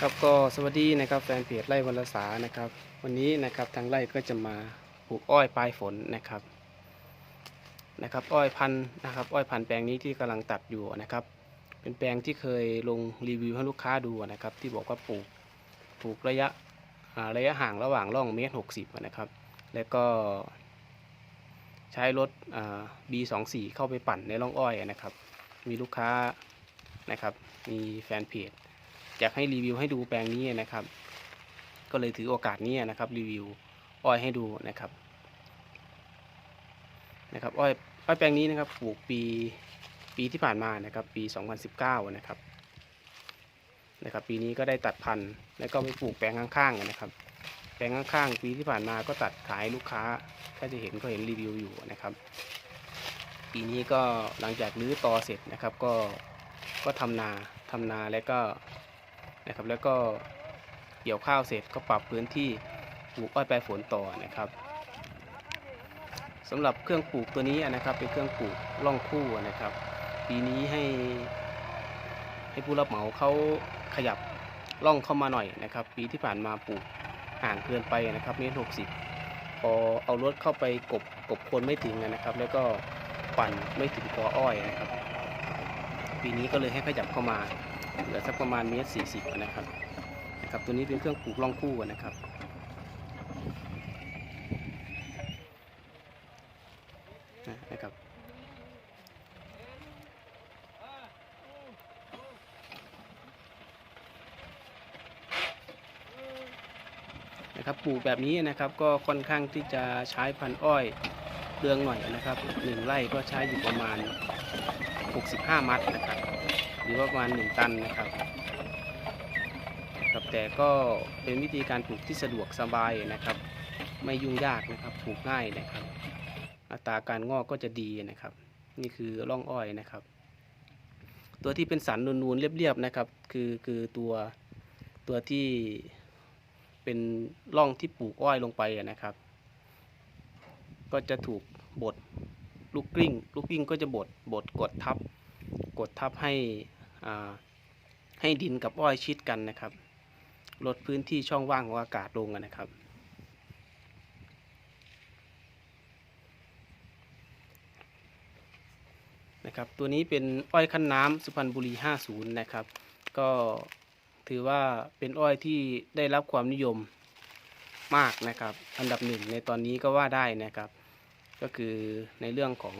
ครับก็สวัสดีนะครับแฟนเพจไร่วรสานะครับ วันนี้นะครับทางไร่ก็จะมาปลูกอ้อยปลายฝนนะครับนะครับ อ้อยพันธุ์นะครับอ้อยพันธุ์แปลงนี้ที่กำลังตัดอยู่นะครับ เป็นแปลงที่เคยลงรีวิวให้ลูกค้าดูนะครับ ที่บอกว่าปลูกปลูกระยะระยะห่างระหว่างร่องเมตรหกสิบนะครับ แล้วก็ ใช้รถอ่า B24 เข้าไปปั่นในร่องอ้อยนะครับ มีลูกค้านะครับ มีแฟนเพจ อยากให้รีวิวให้ดูแปลงนี้นะครับ ก็เลยถือโอกาสนี้นะครับ รีวิวอ้อยให้ดูนะครับ นะครับอ้อยอ้อยแปลงนี้นะครับปลูกปีปีที่ผ่านมานะครับ ปี 2019 นะครับ นะครับ ปีนี้ก็ได้ตัดพันธุ์แล้วก็ไปปลูกแปลงข้างๆนะครับ แปลงข้างๆ ปีที่ผ่านมาก็ตัดขายลูกค้า ถ้าจะเห็นก็เห็นรีวิวอยู่นะครับ ปีนี้ก็หลังจากรื้อตอเสร็จนะครับ ก็ก็ทำนาทำนาแล้วก็ นะครับ แล้วก็เกี่ยวข้าวเสร็จก็ปรับพื้นที่ปลูกอ้อยปลายฝนต่อนะครับสำหรับเครื่องปลูกตัวนี้นะครับเป็นเครื่องปลูกล่องคู่นะครับ ปีนี้ให้ให้ผู้รับเหมาเขาขยับล่องเข้ามาหน่อยนะครับ ปีที่ผ่านมาปลูกห่างเกินไปนะครับเมตรหกสิบพอเอารถเข้าไปกบกบคนไม่ถึงนะครับ แล้วก็ปั่นไม่ถึงคออ้อยนะครับ ปีนี้ก็เลยให้ขยับเข้ามา เหลือสักประมาณเมตรสี่สิบนะครับนะครับ ตัวนี้เป็นเครื่องปลูกล่องคู่นะครับนะครับนะครับปลูกแบบนี้นะครับก็ค่อนข้างที่จะใช้พันอ้อยเรืองหน่อยนะครับหนึ่งไร่ก็ใช้อยู่ประมาณ 65 มัดนะครับ หรือว่าประมาณ 1 ตันนะครับครับแต่ก็เป็นวิธีการปลูกที่สะดวกสบายนะครับ ไม่ยุ่งยากนะครับปลูกง่ายนะครับ อัตราการงอกก็จะดีนะครับ นี่คือร่องอ้อยนะครับ ตัวที่เป็นสันนูนๆเรียบๆนะครับ คือคือตัวตัวที่เป็นร่องที่ปลูกอ้อยลงไปนะครับ ก็จะถูกบดลูกกลิ้ง ลูกกลิ้งก็จะบดบดกดทับ กดทับให้ ให้ดินกับอ้อยชิดกันนะครับ ลดพื้นที่ช่องว่างของอากาศลงนะครับ นะครับ ตัวนี้เป็นอ้อยคั้นน้ำสุพรรณบุรี 50 นะครับ ก็ถือว่าเป็นอ้อยที่ได้รับความนิยมมากนะครับ อันดับหนึ่งในตอนนี้ก็ว่าได้นะครับ ก็คือในเรื่องของ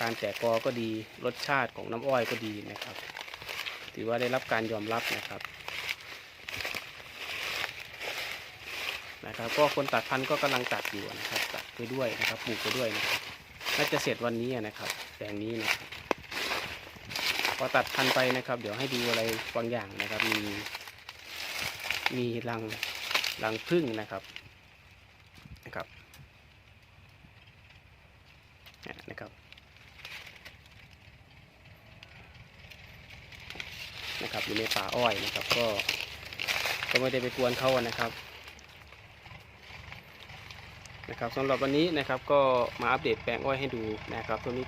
การแตกกอก็ดี รสชาติของน้ำอ้อยก็ดีนะครับ ถือว่าได้รับการยอมรับนะครับนะครับ ก็คนตัดพันธุ์ก็กำลังตัดอยู่นะครับ ตัดไปด้วยนะครับปลูกไปด้วยนะครับน่าจะเสร็จวันนี้นะครับแปลงนี้นะครับพอตัดพันธุ์ไปนะครับ เดี๋ยวให้ดูอะไรบางอย่างนะครับ มี มีรังรังพึ่งนะครับนะครับนะครับ นะครับอยู่ในป่าอ้อยนะครับ ก็ก็ไม่ได้ไปกวนเขานะครับนะครับสำหรับวันนี้นะครับก็มาอัปเดตแปลงอ้อยให้ดูนะครับตัวนี้